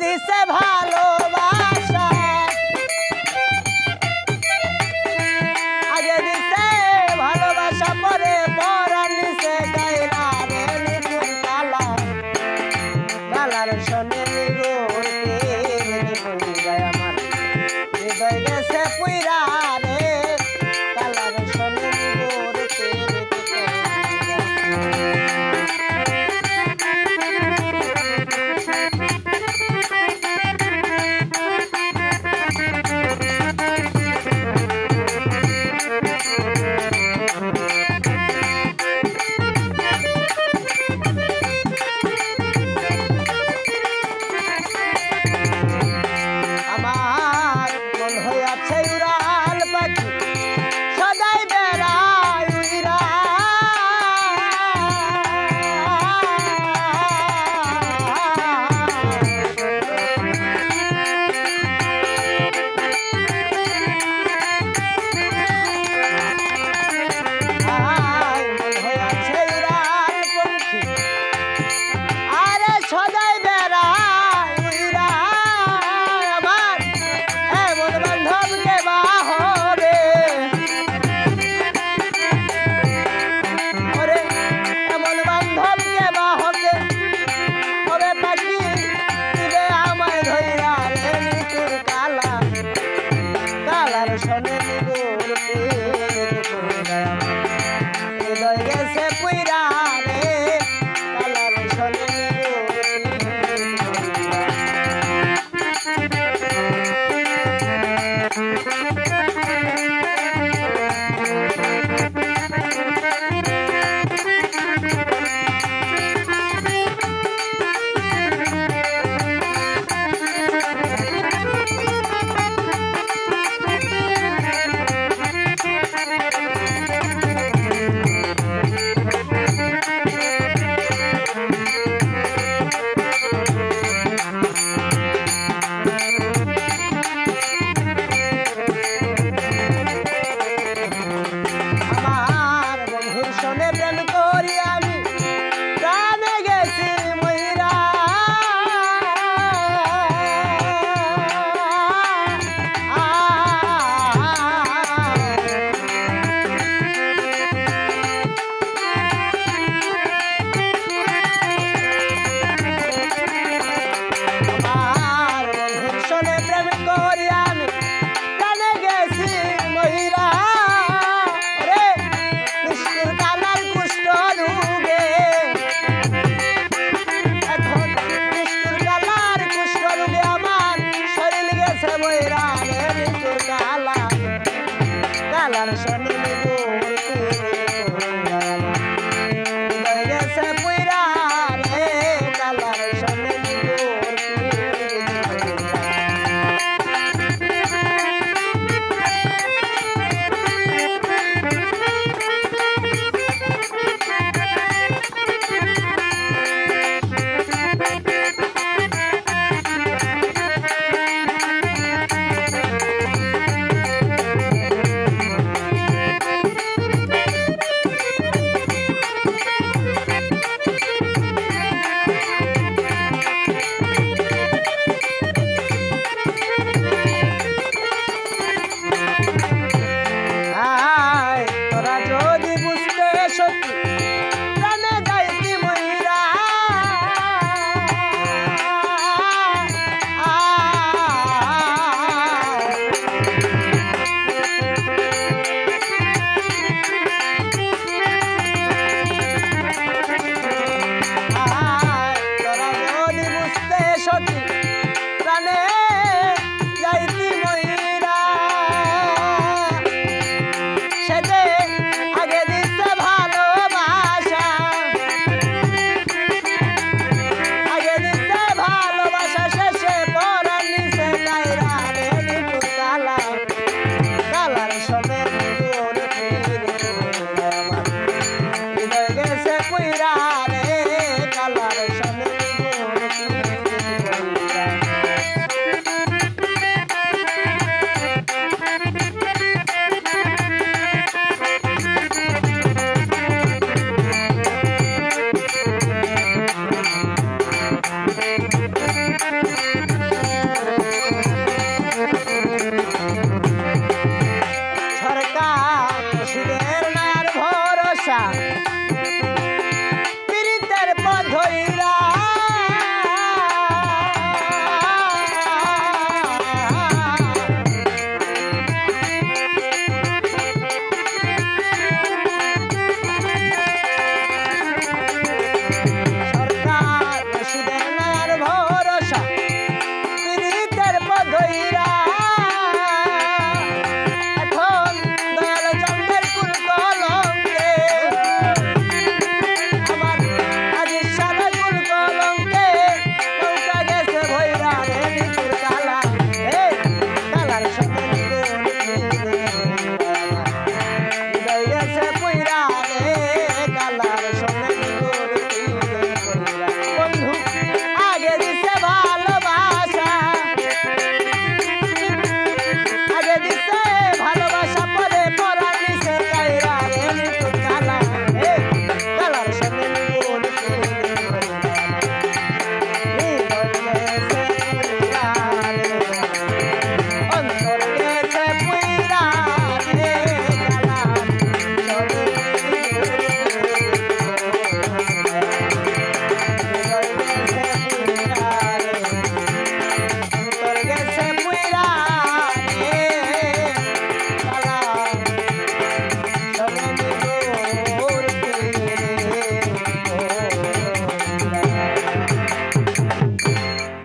দিছে ভালোবাসা। আগে দিছে ভালোবাসা, পরে পরার দিছে গাইলা রে নিপুণ কালা কালার শোনে আমার। হৃদয় গেছে পুইরা Oh,